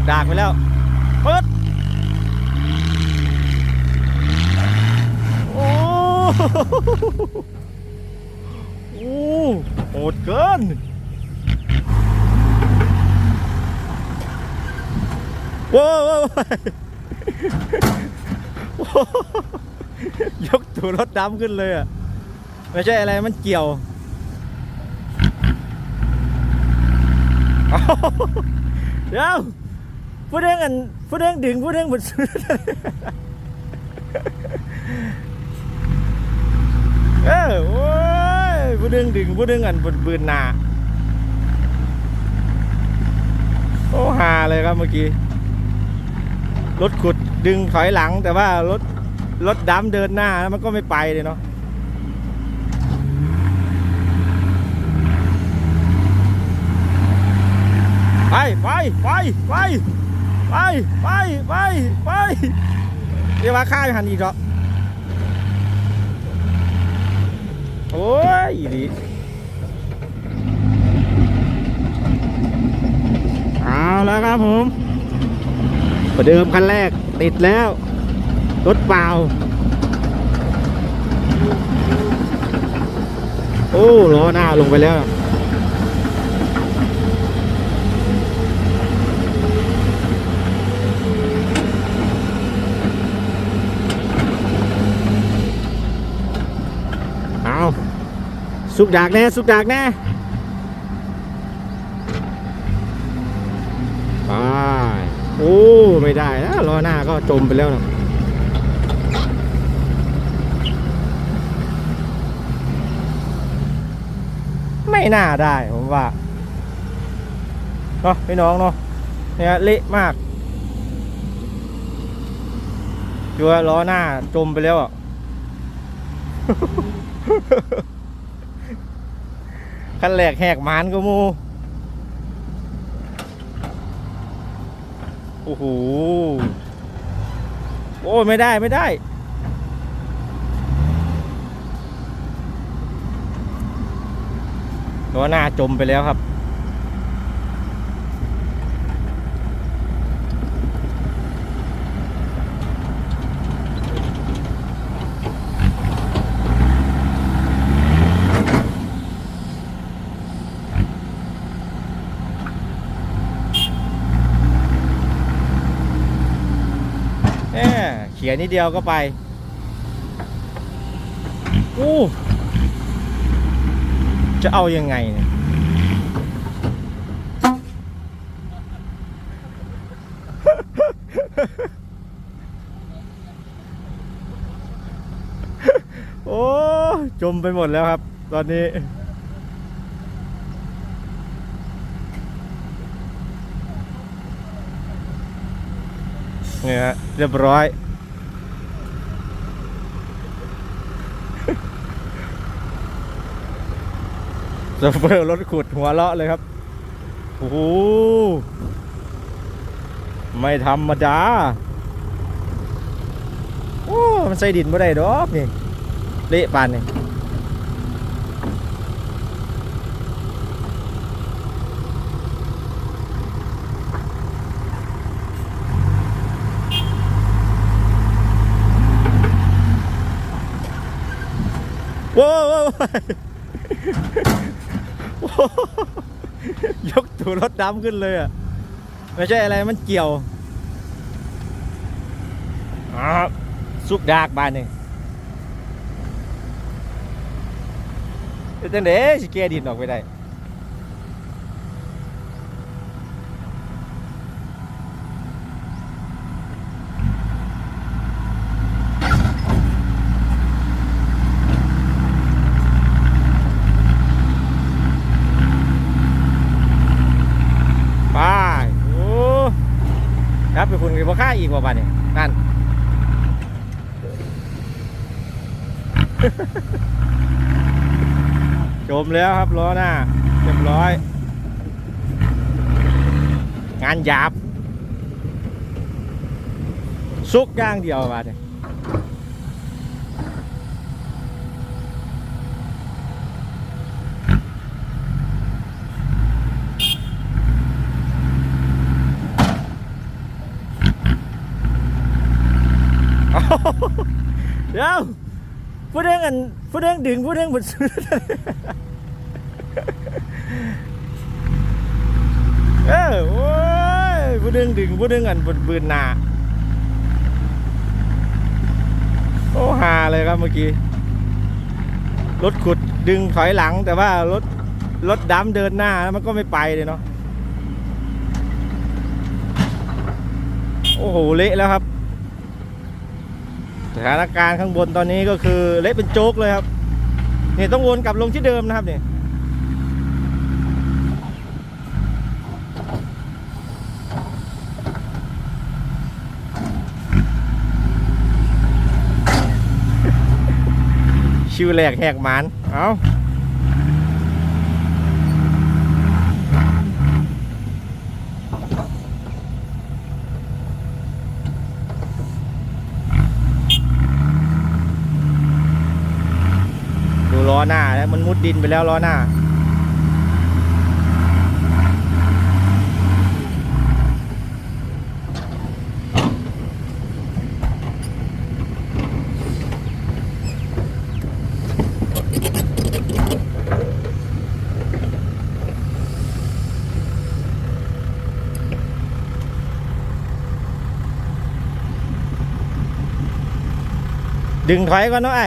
กดากไปแล้วเปิดโอ้โหโหดเกินว้าววยกตัวรถดำขึ้นเลยอะ ไม่ใช่อะไรมันเกี่ยวเอาเดี๋ยว ผู้เด้งอันผู้เด้งดึงผู้เด้งบดสุดเออโอ้ยผู้เด้งดึงผู้เด้งอันบดบืนหนาโอ้ฮาเลยครับเมื่อกี้ รถขุดดึงถอยหลัง แต่ว่ารถรถดำเดินหน้าแล้วมันก็ไม่ไปเลยเนาะไปไปไปไป ไปไปไปไปเดี๋ยวว่าข้าหันอีกเหรอโอ้ยดีเอาแล้วครับผมประเดิมคันแรกติดแล้ว รถเปล่า โอ้ล้อหน้าลงไปแล้ว เอา สุกดากแน่สุกดากแน่ไปโอ้ไม่ได้นะล้อหน้าก็จมไปแล้วนะไม่น่าได้ผมว่าเนาะพี่น้องเนาะเนี่ยเละมากคือว่าล้อหน้าจมไปแล้วอะ ขั้นแรกแหกมานก็มูโอ้โหโอ้ไม่ได้ไม่ได้ตัวหน้าจมไปแล้วครับ แหมเขียนิดเดียวก็ไปอู้จะเอายังไงเนี่ยโอ้ จมไปหมดแล้วครับ ตอนนี้ เนี่ยฮะเรียบร้อย โซเฟอร์รถขุดหัวเลาะเลยครับ โอ้โห ไม่ธรรมดา โอ้ มันใส่ดินไม่ได้ดอกนี่ เละปานนี่โว้วโว้วโว้ ยกตัวรถดำขึ้นเลยอะ ไม่ใช่อะไรมันเกี่ยวอ่าสุกดากบานนี่เดี๋ยวจังเด้สิแกดินออกไปได้ ไปโอ้ครับ ไปคุณกับพ่อข้าอีกว่าบ้านนี่นั่นจมแล้วครับล้อหน้าเรียบร้อย งานหยาบซุกย่างเดียวบ้านนี่เดี๋ย วพูดเรื่องอันพูดเรื่องดึงพูดเรื่องบนสุดเออโอ้ยพูดเรื่องดึงพูดเรื่องอันบนบืนหนาโอ้ฮาเลยครับเมื่อกี้รถขุดดึงถอยหลัง แต่ว่ารถรถดำเดินหน้าแล้วมันก็ไม่ไปเลยเนาะโอ้โหเละแล้วครับ สถานการณ์ข้างบนตอนนี้ก็คือเละเป็นโจ๊กเลยครับเนี่ยต้องวนกลับลงที่เดิมนะครับเนี่ยชิวแหลกแหกหมานเอา้าล้ อหน้าแล้วมันมุดดินไปแล้วล้อหน้า ดึงถอยก่อนเนาะไอ้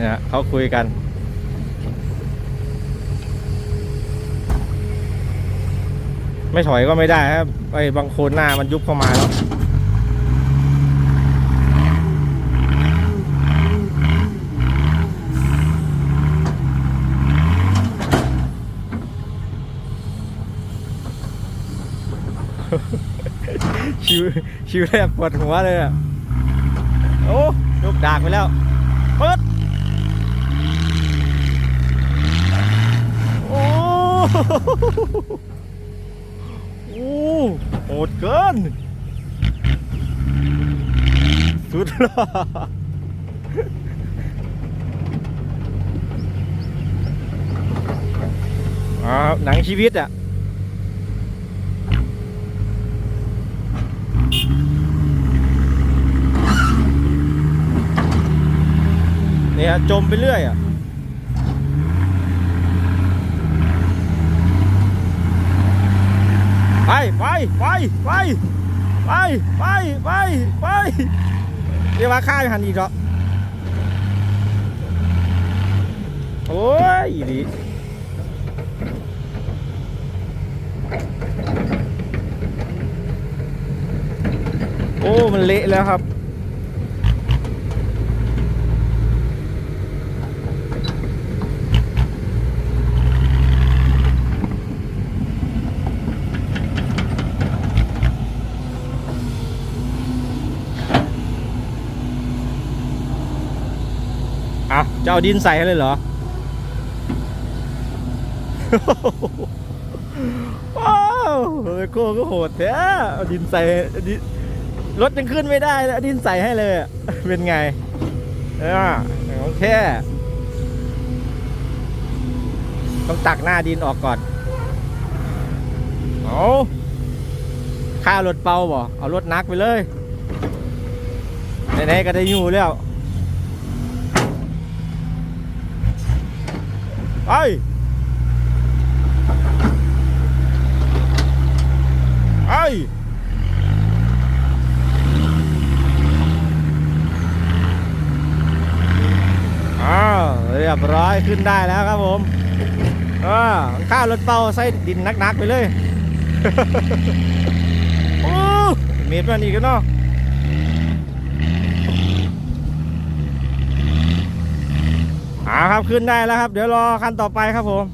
เนี่ยเขาคุยกัน ไม่ถอยก็ไม่ได้ครับไอ้บางโคนหน้ามันยุบเข้ามาแล้วชิวชิวแรกปวดหัวเลยอะ โอ้ยกดากไปแล้ว เปิดโอ้ โอ้โหดเกิน สุดล่ออ่าหนังชีวิตอะเนี่ยจมไปเรื่อยอะ ไปไปไปไปไปไปไปไปเรียกว่าข้าหันอีกเหรอโอ้ยดีโอ้ มันเละแล้วครับ อะ จะเอาดินใส่ให้เลยเหรอ ว้าวโอ้ยโก้ก็โหดแท้เอาดินใส่ดินรถยังขึ้นไม่ได้แล้วดินใส่ให้เลย เป็นไงอ่าโอเค ต้องตักหน้าดินออกก่อน เอาค่ารถเป่าบ่เอารถนักไปเลยไหนๆก็ได้อยู่แล้ว ไปไปอ้าวเรียบร้อยขึ้นได้แล้วครับผมอ่าข้าวรถเป้าใส่ดินนักๆไปเลย โอ้เมีดมันอีกแล้วเนาะ อาครับขึ้นได้แล้วครับ เดี๋ยวรอคันต่อไปครับผม